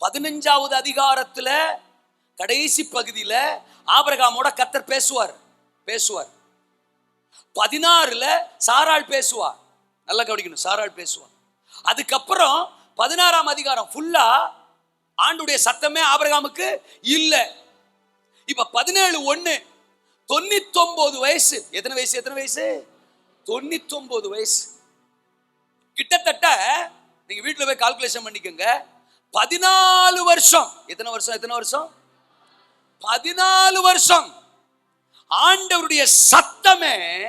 பதினஞ்சாவது அதிகாரத்தில் கடைசி பகுதியில் ஆபரகாமோட கத்தர் பேசுவார். பேசுவார். பதினாறுல சாராள் பேசுவார். நல்லா கவனிக்கணும் சாராள் பேசுவார். அதுக்கப்புறம் பதினாறாம் அதிகாரம் ஃபுல்லா ஆண்டுடைய சத்தமே ஆபரகாமுக்கு இல்லை. இப்ப பதினேழு ஒன்று தொண்ணூத்தொன்பது வயசு. எத்தனை வயசு எத்தனை வயசு? தொண்ணூத்தொன்பது வயசு. கிட்டத்தட்ட நீங்க வீட்டில் போய் கால்குலேஷன் பண்ணிக்கோங்க. பதினாலு வருஷம். எத்தனை வருஷம் எத்தனை வருஷம்? பதினாலு வருஷம். ஆண்டவருடைய சத்தமே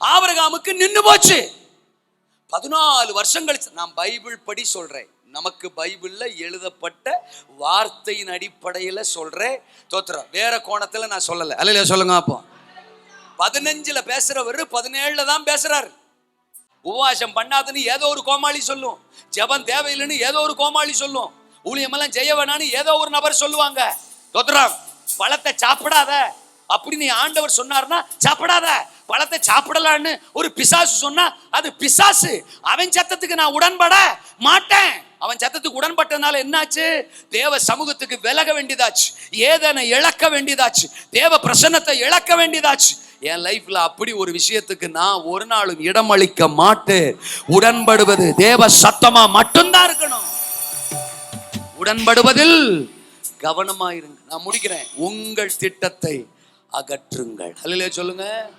ஆபரகாமுக்கு நின்று போச்சு. பதினாலு வருஷம் கழிச்சு நான் பைபிள் படி சொல்றேன். நமக்கு பைபிள்ல எழுதப்பட்ட வார்த்தையின் அடிப்படையில சொல்றேன். தோத்துறோம். வேற கோணத்துல நான் சொல்லல. அல்ல சொல்லுங்க அப்போ. பதினஞ்சுல பேசுறவர் பதினேழுல தான் பேசுறாரு. உபவாசம் பண்ணாதுன்னு ஏதோ ஒரு கோமாளி சொல்லும். ஜெபம் தேவையில்லைன்னு ஏதோ ஒரு கோமாளி சொல்லும். ஊழியமெல்லாம் செய்ய வேணான்னு ஏதோ ஒரு நபர் சொல்லுவாங்க. தோத்துறாம் பழத்தை சாப்பிடாத. அப்படி நீ ஆண்டவர் சொன்னார்னா சாப்பிடாத. பழத்தை சாப்பிடலான்னு ஒரு பிசாசு சொன்னா அது பிசாசு. அவன் சத்தத்துக்கு நான் உடன்பட மாட்டேன். சத்தத்துக்கு என்னாச்சு? தேவ சமூகத்துக்கு விலக வேண்டியதாச்சு. ஏதனை இழக்க வேண்டியதாச்சு. தேவ பிரசன்னத்தை இழக்க வேண்டியதாச்சு. என் லைஃப்ல அப்படி ஒரு விஷயத்துக்கு நான் ஒரு நாளும் இடம் அளிக்க மாட்டேன். உடன்படுவது தேவ சத்தமா மட்டும்தான் இருக்கணும். உடன்படுவதில் கவனமாயிருங்க. நான் முடிக்கிறேன். உங்கள் திட்டத்தை அகற்றுங்கள். அல்லையா சொல்லுங்க.